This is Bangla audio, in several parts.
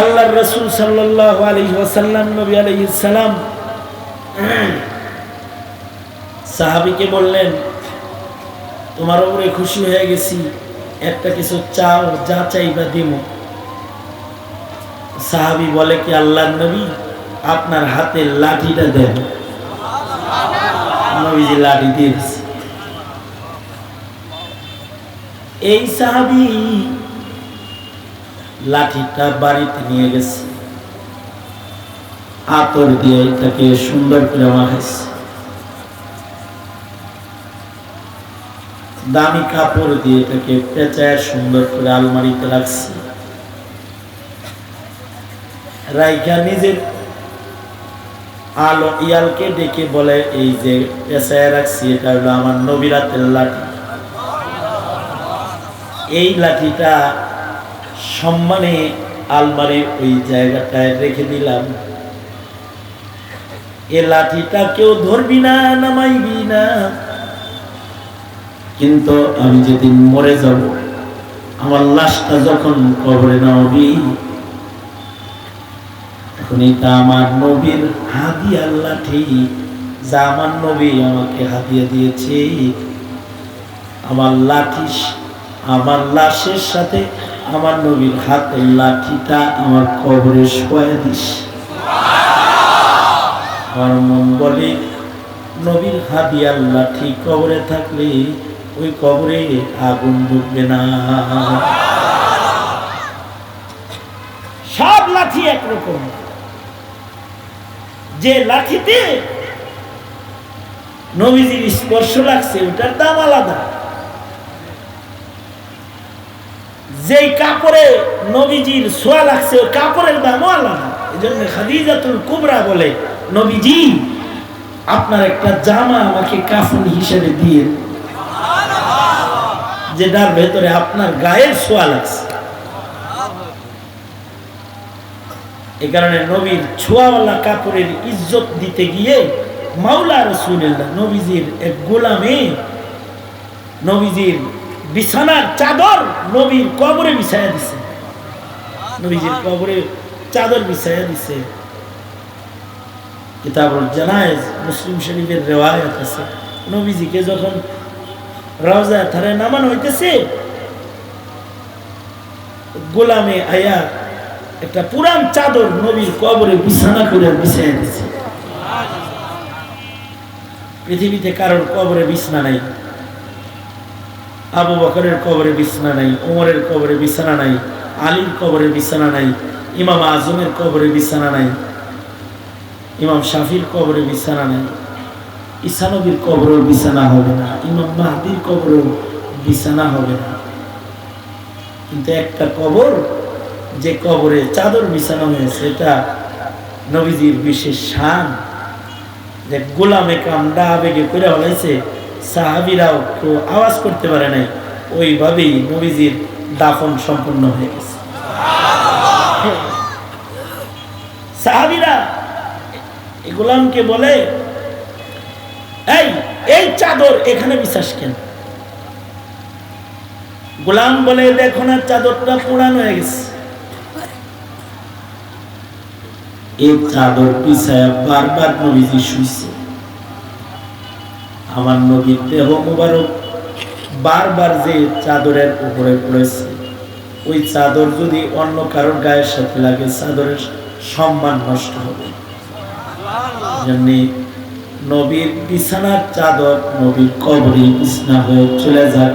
আল্লাহ রসুল সাল্লাহ আলী ওসাল্লাম নবী আলহি সালাম, সাহাবিকে বললেন, তোমার উপরে খুশি হয়ে গেছি, একটা কিছু চাও, যা চাইবা দিব। সাহাবি বলে কি আল্লাহ নবী আপনার হাতে লাঠিটা দেন। নবীজি লাঠি দিয়েছে এই সাহাবি লাঠিটা বাড়িতে নিয়ে গেছে। আতর দিয়ে এটাকে সুন্দর করে মাখাইছে। দামি কাপড় দিয়ে এটাকে পেঁচায় সুন্দর করে আলমারিতে রাখছে। রাইখা নিজের আলো ইয়ালকে ডেকে বলে, এই যে পেঁচায় রাখছি, এটা হলো আমার নবীরাতের লাঠি। এই লাঠিটা সম্মানে আলমারির ওই জায়গাটায় রেখে দিলাম। এ লাঠিটা কেউ ধরবি না, নামাইবি না। কিন্তু আমি যেদিন মরে যাব, আমার লাশটা যখন কবরে নামবি তখন এটা আমার নবীর হাদিয়ার লাঠি, যা আমার নবী আমাকে হাদিয়া দিয়েছে। আমার লাঠি, আমার লাশের সাথে আমার নবীর হাতের লাঠিটা আমার কবরে শোয়া দিস। আমার মন বলে, নবীর হাদিয়ার লাঠি কবরে থাকলে ওই কবরে আগুন ঢুকবে না। সব লাঠি একরকম। যে লাঠিতে নবীজির স্পর্শ লাগছে, ওটার দাম আলাদা। যেই কাপড়ে নবীজির সোয়া লাগছে, ওই কাপড়ের দামও আলাদা এই জন্য খাদিজাতুল কুবরা বলে, নবীজি, আপনার একটা জামা আমাকে কাফন হিসেবে দিয়ে যেটার ভেতরে আপনার গায়ের সোয়া লাগছে। এই কারণে নবীর ছোঁয়াওয়ালা কাপড়ের ইজ্জত দিতে গিয়ে মাওলা রসুল্লাহ নবীজির এক গোলামে, নবীজির বিছানার চাদর নবীর কবরে বিছায়া দিছে। নবীজির কবরে চাদর বিছায়া দিছে। কিতাবুল জানায়েজ, মুসলিম শরীফের রেওয়ায়ত আছে। নবীজিকে যখন রওজা থারে নামানো হইতেছে, গোলামে আয়া একটা পুরান চাদর নবীর কবরে বিছানা করে বিছাইয়া দিছে। পৃথিবীতে কারোর কবরে বিছনা নাই। আবু বকরের কবরে বিছানা নাই ওমরের কবরে বিছানা নাই, আলীর কবরে বিছানা নাই, ইমাম আজমের কবরে বিছানা নাই, ইমাম শাফির কবরে বিছানা নাই ইসানবীর কবরেও বিছানা হবে না, ইমাম মাহাদির কবরেও বিছানা হবে না। কিন্তু একটা কবর, যে কবরে চাদর বিছানো হয়েছে, এটা নবীজির বিশেষ শান। যে গোলামে কামডা আবেগে করে হলাইছে সাহাবিরাও কেউ আওয়াজ করতে পারে নাই। ওইভাবেই নবীজির দাফন সম্পূর্ণ হয়ে গেছে। সাহাবিরা গোলামকে বলে, এই এই চাদর এখানে বিশ্বাস কেন? গোলাম বলে, দেখো না, চাদরটা পুরান হয়ে গেছে। এই চাদর পিছায় বারবার নবীজি শুইছে। আমার নবীর দেহ মুবারক বারবার যে চাদরের উপরে পড়েছে, ওই চাদর যদি অন্য কারোর গায়ের সাথে লাগে, চাদরের সম্মান নষ্ট হবে। জন্যে নবীর বিছানার চাদর, নবীর কবরে বিছনা হয়ে চলে যাক।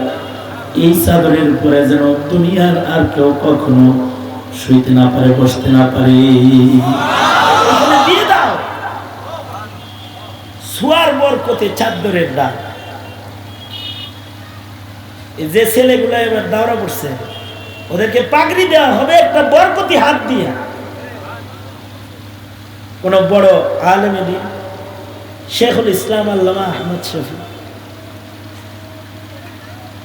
এই চাদরের উপরে যেন দুনিয়ার আর কেউ কখনো শুইতে না পারে, বসতে না পারে ওখানে দিয়ে দাও সুয়ার বরকতে চাদরের দাম যে ছেলেগুলো এবার দাওরা করছে ওদেরকে পাগড়ি দেওয়া হবে একটা বরকতি হাত দিয়ে। কোন বড় আলেমে দিন শেখুল ইসলাম আল্লামা আহমদ শফি,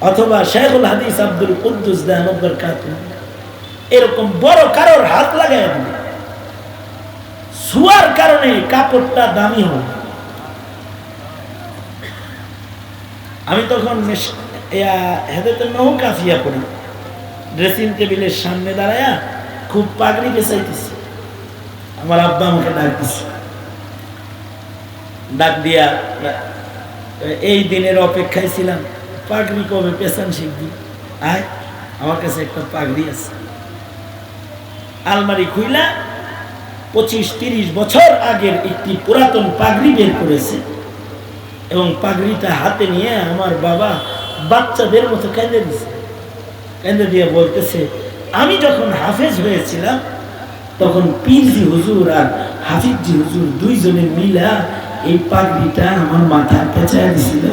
অথবা শেখুল হাদিস আব্দুল কুদ্দুস দেহমদ বরকাত এরকম বড় কারোর হাত লাগাই দিবে। শুয়ার কারণে কাপড়টা দামি হবে। আমি তখন হেদায়তের নহু কাফিয়া করি ড্রেসিং টেবিলের সামনে দাঁড়ায়া খুব পাগড়ি পেঁচাইতেছে। আমার আব্বা আমাকে ডাক দিছে। ডাক দিয়া এই দিনের অপেক্ষায় ছিলাম, পাগড়ি কবে পেছান শিখবি? আয়, আমার কাছে একটা পাগড়ি আছে। আলমারি খুইলা পঁচিশ তিরিশ বছর আগের একটি পুরাতন পাগড়ি বের করেছে। এবং পাগড়িটা হাতে নিয়ে আমার বাবা বাচ্চাদের মতো কেঁদে দিছে। কেঁদে দিয়ে বলতেছে, আমি যখন হাফেজ হয়েছিলাম, তখন পীরজি হুজুর আর হাফিজজি হুজুর দুইজনে মিলা এই পাগড়িটা আমার মাথায় পেঁচায় দিছিল।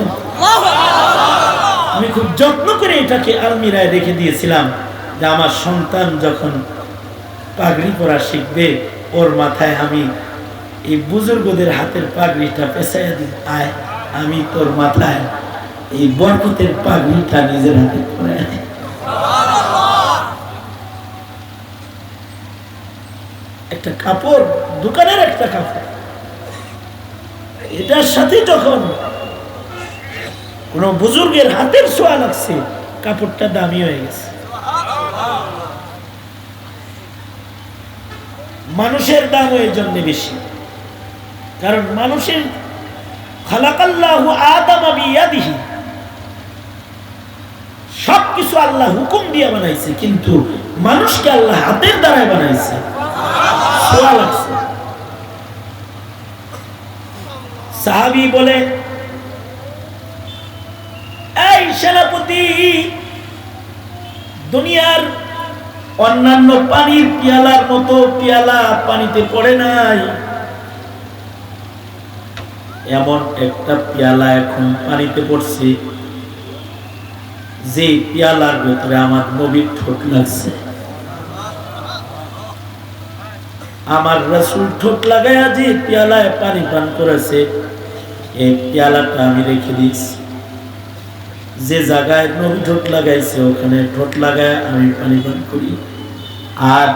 আমি খুব যত্ন করে এটাকে আলমিরায় রেখে দিয়েছিলাম যে আমার সন্তান যখন পাগড়ি পরা শিখবে, ওর মাথায় আমি এই বুজুর্গদের হাতের পাগড়িটা পেঁচাইয়া দিই। আয়। আমি তোর মাথায় এই বরকতের পাগড়িটা নিজের হাতে একটা কাপড়, দোকানের একটা কাপড়। এটার সাথে যখন কোন বুজুর্গের হাতের ছোঁয়া লাগছে, কাপড়টা দামি হয়ে গেছে। মানুষের দাম এর জন্য বেশি। কারণ মানুষের সব কিছু আল্লাহ হুকুম দিয়ে বানাইছে, কিন্তু মানুষকে আল্লাহ হাতের দ্বারায় বানাইছে। সাহাবি বলে, এই সেনাপতি, দুনিয়ার অন্যান্য পানির পিয়ালার মতো পিয়ালা পানিতে পড়ে নাই। এমন একটা পেয়ালা এখন পানিতে পড়ছে যে পেয়ালার ভেতরে আমার নবীর ঠোঁট লাগছে। আমার রসুল ঠোঁট লাগাইয়া যে পেয়ালায় পানি পান করেছে, এই পেয়ালাটা আমি রেখে দিয়েছি। যে জায়গায় নবী ঠোঁট লাগাইছে, ওখানে ঠোঁট লাগায় আমি পানি পান করি। আর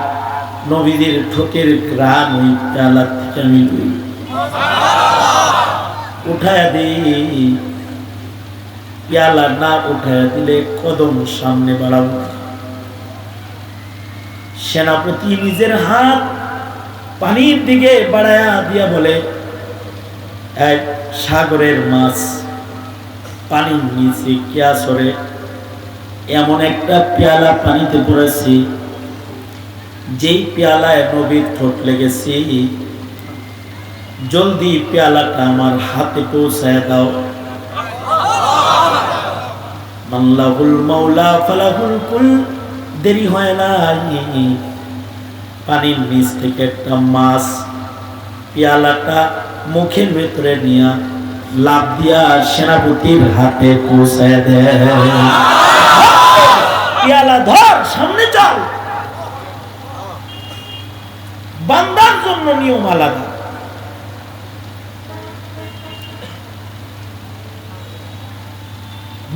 নবীদের ঠোঁটের গ্রাম ওই পেয়ালার থেকে আমি দুই উঠায় দিই। পেয়ালা না উঠায় দিলে কদম সামনে বাড়াবো। সেনাপতি নিজের হাত পানির দিকে বাড়ায়া দিয়া বলে এক সাগরের মাছ, পানির নিচে কিয়াসরে এমন একটা পেয়ালা পানিতে পড়েছি যেই পেয়ালায় নবীর ঠোঁট লেগেছে। জলদি পেয়ালাটা আমার হাতে পৌঁছায় দাও। মাল্লাহুল মাওলা ফালাহুল কুল, দেরি হয় না পানির নিচ থেকে একটা মাছ পেয়ালাটা মুখের ভেতরে নিয়ে লাভ দিয়া সেনাপতির হাতে পৌঁছায় দেয় পেয়ালা ধর, সামনে চল। বান্দার জন্য নিয়ম আলাদা।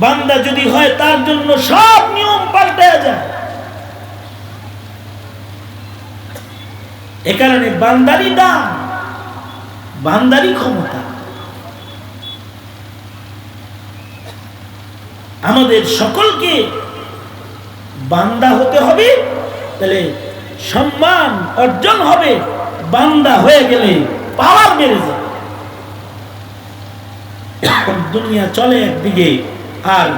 বান্দা যদি হয়, তার জন্য সব নিয়ম পাল্টে যায়। এ কারণে বান্দারি দাম বান্দারি ক্ষমতা। আমাদের সকলকে বান্দা হতে হবে, তাহলে সম্মান অর্জন হবে, বান্দা হয়ে গেলে পাওয়ার বেড়ে যাবে। দুনিয়া চলে একদিকে আর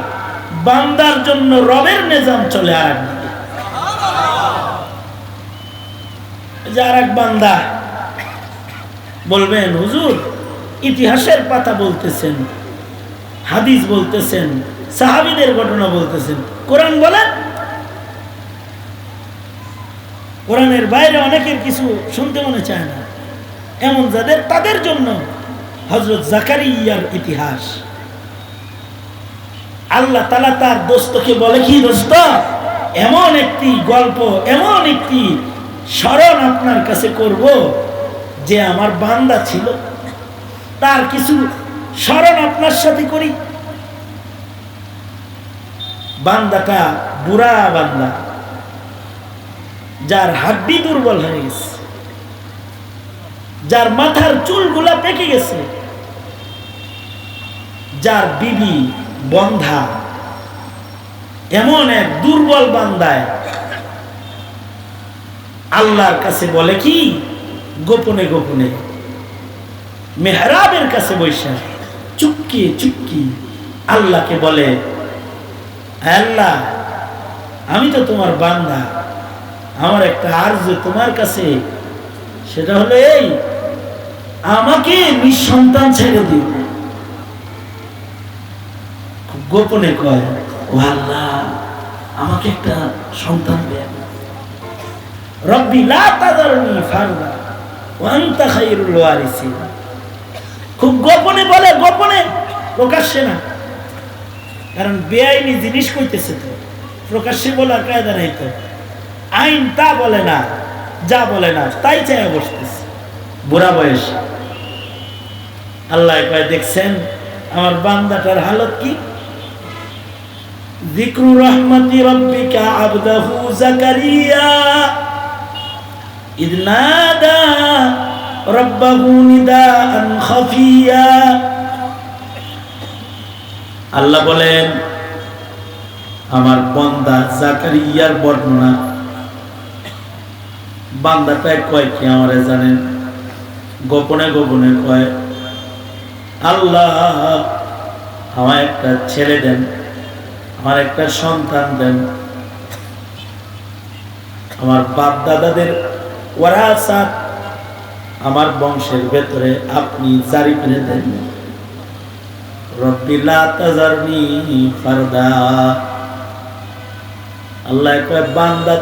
বান্দার জন্য রবের নিজাম চলে আর যে এক বান্দা বলবেন, হুজুর, ইতিহাসের পাতা বলতেছেন, হাদিস বলতেছেন, সাহাবিদের ঘটনা বলতেছেন। কোরআন বলেন? কোরআনের বাইরে অনেকের কিছু শুনতে মনে চায় না। এমন যাদের, তাদের জন্য হজরত জাকারিয়ার ইতিহাস। আল্লাহ তালা তার দোস্তকে বলে, কি দোস্ত? এমন একটি গল্প, এমন একটি স্মরণ আপনার কাছে করব যে আমার বান্দা ছিল। তার কিছু স্মরণ আপনার সাথে করি। বান্দাটা বুড়া বান্দা, যার হাড্ডি দুর্বল হয়ে গেছে, যার মাথার চুলগুলা পেকে গেছে, যার বিবি বন্ধা, এমন এক দুর্বল বান্দায় আল্লাহর কাছে বলে কি? গোপনে গোপনে। মেহরাবের কাছে বৈশা, চুপকি চুপকি আল্লাহকে বলে আল্লাহ, আমি তো তোমার বান্দা। আমার একটা আর্য তোমার কাছে, সেটা হলো এই, আমাকে নিঃসন্তান ছেড়ে দিও। গোপনে কয় ও আল্লাহ আমাকে একটা সন্তান দেন রব্বি লা তাদারনি ফারদা ওয়া আনতা খায়রুল ওয়ারিসিন। খুব গোপনে বলে, গোপনে, প্রকাশ্যে না। কারণ বেআইনি জিনিস কইতেছে তো, প্রকাশ্যে বলার কায়দা নাই তো। আইন তা বলে না, যা বলে না, তাই চাই বসতেছে। বুড়া বয়স। আল্লাহ কয়, দেখছেন, আমার বান্দাটার হালত কি? ذكر رحمة ربك عبده زكريا إذ نادى ربه نداء خفيا আল্লাহ বলেন আমার বন্দা জাকারিয়ার বর্ণনা বান্দাটা কয় কি আমারে জানেন গোপনে গোপনে কয় আল্লাহ আমার একটা ছেলে দেন আমার একটা সন্তান দেন। আমার বাপ দাদাদের ওরাসাত আমার বংশের ভেতরে আপনি জারি করে দেন। আল্লাহ বান্দা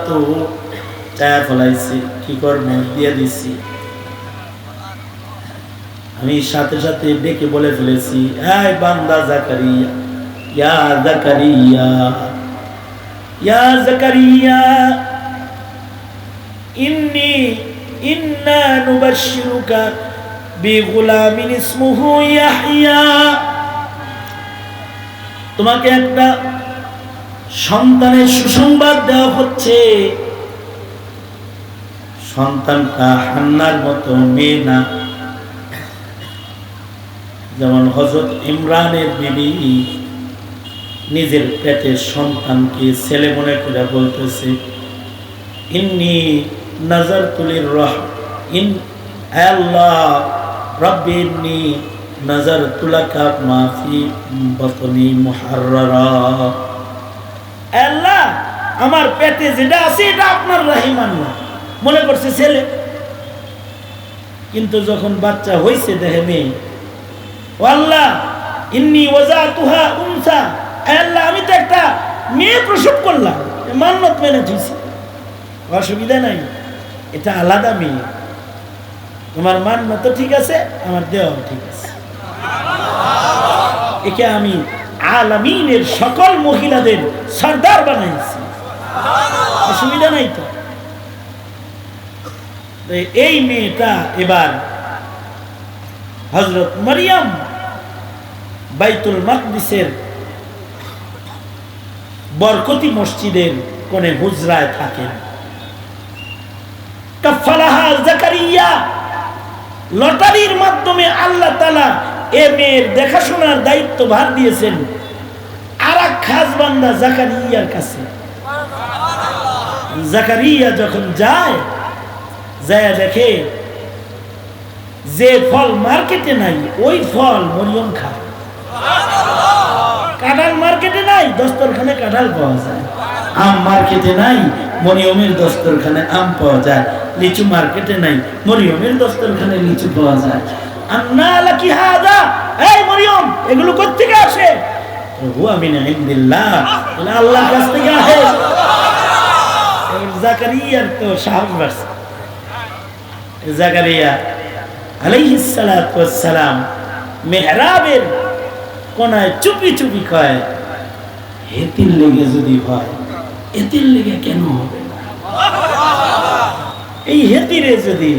দিয়ে আমি সাথে সাথে ডেকে বলে ফেলেছি, এই বান্দা জাকারিয়া ইয়া জাকারিয়া ইয়া জাকারিয়া, ইন্নি, ইন্না নুবাশশিরুকা বিগুলামিন ইসমুহু ইয়াহইয়া তোমাকে একটা সন্তানের সুসংবাদ দেওয়া হচ্ছে। সন্তানটা হান্নার মতো মেয়ে না। যেমন হজরত ইমরানের বিবি নিজের পেটের সন্তানকে ছেলে মনে করে বলতেছে, ইন্নি নজর তুলির রহ ইন আল্লাহ, রব্বি ইন্নি নজর তুলাকা মাফি বতনি মুহাররা আল্লাহ, আমার পেটে যেটা আছে এটা আপনার রাহিমান না মনে করছে ছেলে? কিন্তু যখন বাচ্চা হয়েছে দেখে মেয়ে আল্লাহ, ইন্নি ওজা তুহা উনসা আল্লাহ, আমি তো একটা মেয়ে প্রসব করলাম মান্নত মেনে দিয়েছি অসুবিধা নাই, এটা আলাদা মেয়ে। তোমার মান্য তো ঠিক আছে, আমার দেহ ঠিক আছে। একে আমি আলামিনের সকল মহিলাদের সর্দার বানাইছি। অসুবিধা নাই তো? এই মেয়েটা এবার হজরত মারিয়াম বাইতুল মাকদিসের বরকতি মসজিদের কোনে হুজরায় থাকেন। লটারির মাধ্যমে আল্লাহ তালা এ মেয়ের দেখাশোনার দায়িত্ব ভার দিয়েছেন আর জাকারিয়ার কাছে। জাকারিয়া যখন যায় যায় দেখে যে ফল মার্কেটে নাই, ওই ফল মরিয়ম খায়। কাঁঠাল মার্কেটে নাই, দস্তরখানে কাঁঠাল পাওয়া যায়। আম মার্কেটে নাই, মরিয়মের দস্তরখানে আম পাওয়া যায়। লিচু মার্কেটে নাই, মরিয়মের দস্তরখানে লিচু পাওয়া যায়। মরিয়ম, এগুলো থেকে আসে। মেহরাবের কোনায় চুপি চুপি কয় হেতির লেগে যদি হয় এতির লেগে কেন হবে? এই হেতিরে যদি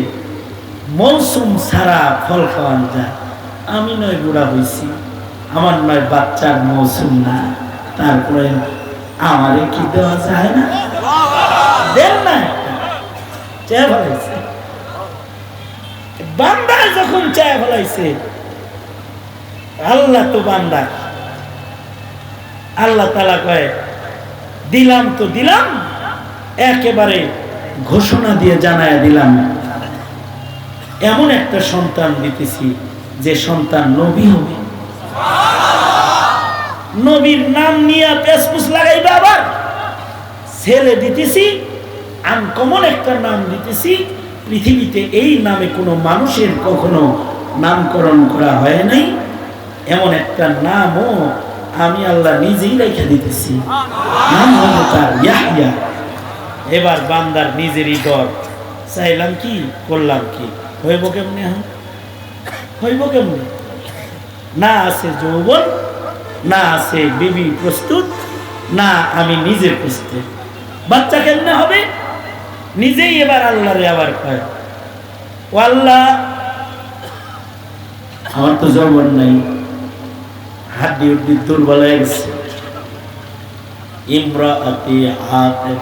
মৌসুম ছাড়া ফল খাওয়ান যায়, আমি নয় বুড়া হয়েছি আমার নয় বাচ্চার মৌসুম না তারপরে আমারে কি দেওয়া যায় না? দেন না। চেয়ে ফেলাইছে। বান্দায় যখন চেয়ে ফেলাইছে আল্লাহ তো বান্দা। আল্লাহ তালা কয়, দিলাম তো দিলাম, একেবারে ঘোষণা দিয়ে জানায় দিলাম। এমন একটা সন্তান দিতেছি, যে সন্তান নবী হবে। নবীর নাম নিয়ে পেসপুস লাগাইবে আবার। ছেলে দিতেছি আনকমন একটা নাম দিতেছি, পৃথিবীতে এই নামে কোনো মানুষের কখনো নামকরণ করা হয় নাই। এমন একটা নামও আমি আল্লাহ নিজেই রেখে দিতেছি। নাম হলো তার ইয়াহিয়া এবার বান্দার নিজেরই ডর চাইলাম কি, করলাম কি? হইব কেমনে এখন? হইব কেমনে? না আছে যৌবন, না আছে বিবি প্রস্তুত, না আমি নিজে প্রস্তুত। বাচ্চা কেমনে হবে? নিজেই এবার আল্লাহরে আবার কয়, ও আল্লাহ, আমার তো যৌবন নাই। হাড্ডি উড্ডি দুর্বল হয়ে গেছে। ইমরা আতি হাতে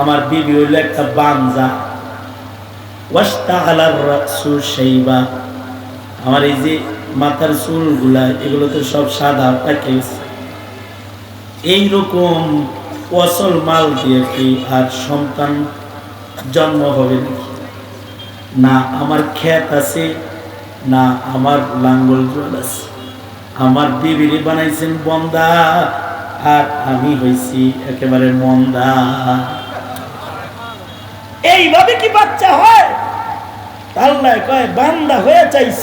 আমার বিবি হইল একটা বানজা ওয়াস্তা আলার রাসু সেইবা আমার এই যে মাথার চুলগুলা, এগুলো তো সব সাদা গেছে। এইরকম অসল মাল দিয়ে কি আর সন্তান জন্ম হবে নাকি? না আমার ক্ষেত আছে, না আমার লাঙ্গল জল আছে। আমার বিবিরি বানাইছেন বন্দা, আর আমি হয়েছি একেবারে মন্দা। এইভাবে কি বাচ্চা হয়? আল্লাহ কয়, বান্দা হয়ে চাইছ।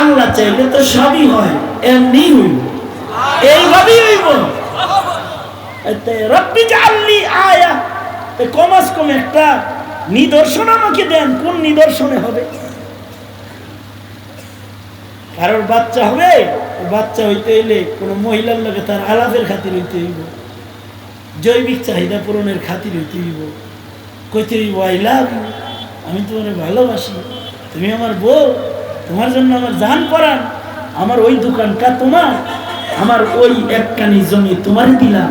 আল্লাহ চাইলে তো সবই হয়, এমনি হইব। এইভাবেই হইব। আয়া। কম একটা নিদর্শন আমাকে দেন, কোন নিদর্শনে হবে? কারোর বাচ্চা হবে, ও বাচ্চা হইতে হইলে কোনো মহিলার লোকে তার আলাপের খাতির হইতে হইব। জৈবিক চাহিদা পূরণের খাতির হইতে হইব। কইতে হইব, আই লাভ আমি তোমার ভালোবাসি, তুমি আমার বউ, তোমার জন্য আমার জান পরান, আমার ওই দোকানটা তোমার, আমার ওই একখানি জমি তোমার দিলাম,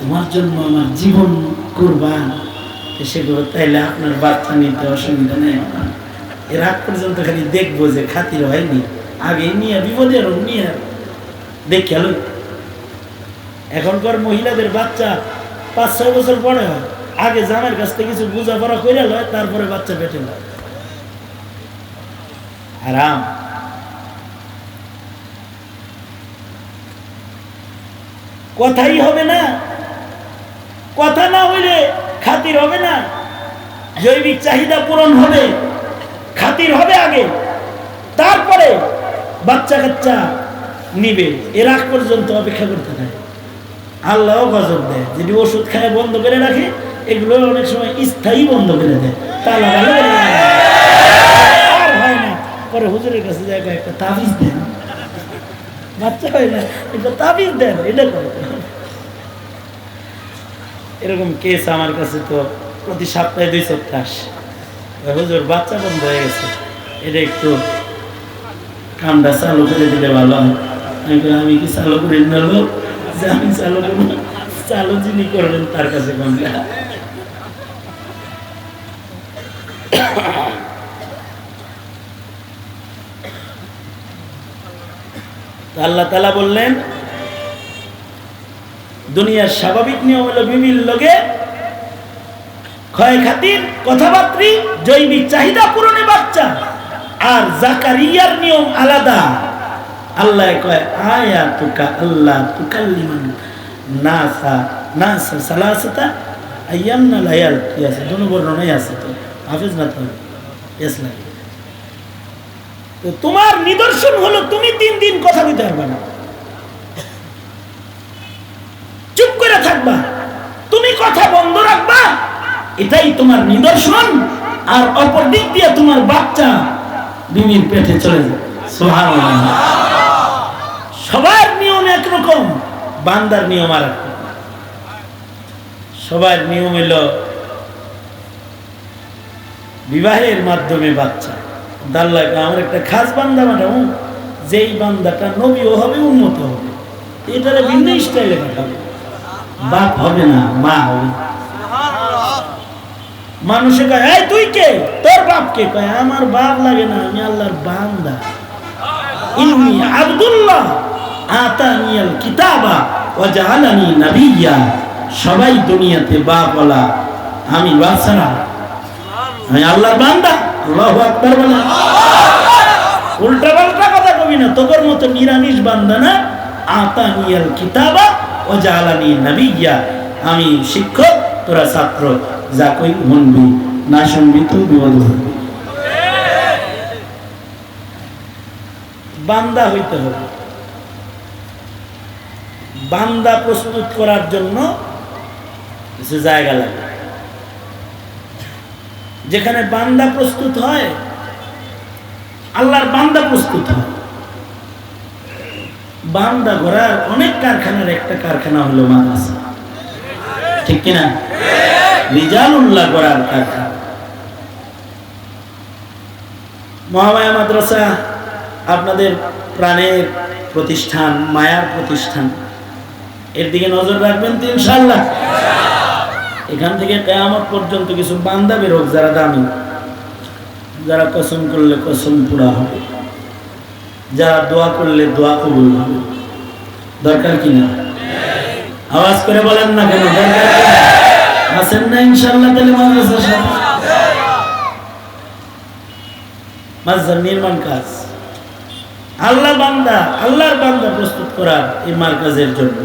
তোমার জন্য আমার জীবন করবান। সেগুলো তাইলে আপনার বাচ্চা নিতে অসুবিধা নেই এর আগ পর্যন্ত খালি দেখব যে খাতির হয়নি। আগে নিয়ে বিপদের নিয়ে দেখে লই। এখনকার মহিলাদের বাচ্চা পাঁচ, ছয় বছর পরে হয়। আগে জামার কাছ থেকে কিছু বোঝাপড়া করে লয়, তারপরে বাচ্চা পেটে লয়। আরাম কথাই হবে না। কথা না হইলে খাতির হবে না। জৈবিক চাহিদা পূরণ হবে। খাতির হবে আগে। তারপরে বাচ্চা কাচ্চা নিবে এর পর্যন্ত অপেক্ষা করতে থাকে। আল্লাহ গজব দেয়, যদি ওষুধ খায় বন্ধ করে রাখে, এগুলো অনেক সময় স্থায়ী বন্ধ করে দেয়। তালা আর হয় না, পরে হুজুরের কাছে যায় একটা তাবিজ দেন। বাচ্চা হয় না এটা তাবিজ দেন, এটা করে এরকম কেস আমার কাছে তো প্রতি সপ্তাহে দুই সপ্তাহ আসে। হুজুর, বাচ্চা বন্ধ হয়ে গেছে। এটা একটু কামটা চালু করে দিলে ভালো হয়। আমি কি চালু করে নেব যে আমি চালু করব। চালু যিনি করবেন তার কাছে কোনটা আল্লাহ তালা বললেন, দুনিয়ার স্বাভাবিক নিয়ম হলো বিভিন্ন লোকে ক্ষয় খাতির কথাবার্তি জৈবিক চাহিদা পূরণে বাচ্চা। আর জাকারিয়ার নিয়ম আলাদা। আল্লাহ কয় আয়া তুকা আল্লাহ তুকাল্লিমান নাসা নাসা সালাসাতা আইয়ান্না লায়াল। কি আছে? দুনো বর্ণনাই আছে তো। হাফিজ না তো? তো তোমার নিদর্শন হলো তুমি তিন দিন কথা বলতে পারবে না। চুপ করে থাকবা। তুমি কথা বন্ধ রাখবা। এটাই তোমার নিদর্শন। আর অপর দিক দিয়ে তোমার বাচ্চা। বিমির পেটে চলে যায়। সবার নিয়ম একরকম, বান্দার নিয়ম আর। সবার নিয়ম এলো বিবাহের মাধ্যমে বাচ্চা। দাল্লা আমার একটা খাস বান্দা ম্যাডাম যেই বান্দাটা নবীও হবে উন্নত হবে। এটারে ভিন্ন স্টাইলে পাঠাবে বাপ হবে না, মা হবে। মানুষে কয়, এই তুই কে? তোর বাপ কে? কয়, আমার বাপ লাগে না, আমি আল্লাহর বান্দা। ইন্নি আব্দুল্লাহ আতানিয়াল কিতাবা ওয়া জাআলানি নাবিয়্যা। সবাই দুনিয়াতে বাপওয়ালা, আমি বাদশা না আমি আল্লাহর বান্দা। আল্লাহ আকবার বলে। উল্টা পাল্টা কথা কবি না তোর মতো নিরামিষ বান্দা না। আতানিয়াল কিতাবা ও জালানি নবিয়া আমি শিক্ষক, তোরা ছাত্র। যা কই শুনবি না শুনবি তো বিপদ বান্দা হইতে হবে। বান্দা প্রস্তুত করার জন্য কিছু জায়গা লাগে। যেখানে বান্দা প্রস্তুত হয়, আল্লাহর বান্দা প্রস্তুত হয়। বান্দা ঘোরার অনেক কারখানার একটা কারখানা হলো মাদ্রাসা। ঠিক কিনা? রিজালুল্লাহ করার কারখানা মহামায়া মাদ্রাসা আপনাদের প্রাণের প্রতিষ্ঠান, মায়ার প্রতিষ্ঠান। এর দিকে নজর রাখবেন তো ইনশাল্লাহ এখান থেকে কেয়ামত পর্যন্ত কিছু বান্দা বেরোক যারা দামি। যারা কসম করলে কসম পুরা হবে। যারা দোয়া করলে দোয়া কবুল হবে। দরকার কি না? আওয়াজ করে বলেন না কেন, দরকার? আছেন না তাহলে নির্মাণ কাজ। আল্লাহ বান্দা আল্লাহর বান্দা প্রস্তুত করার এই মার্কাজের জন্য।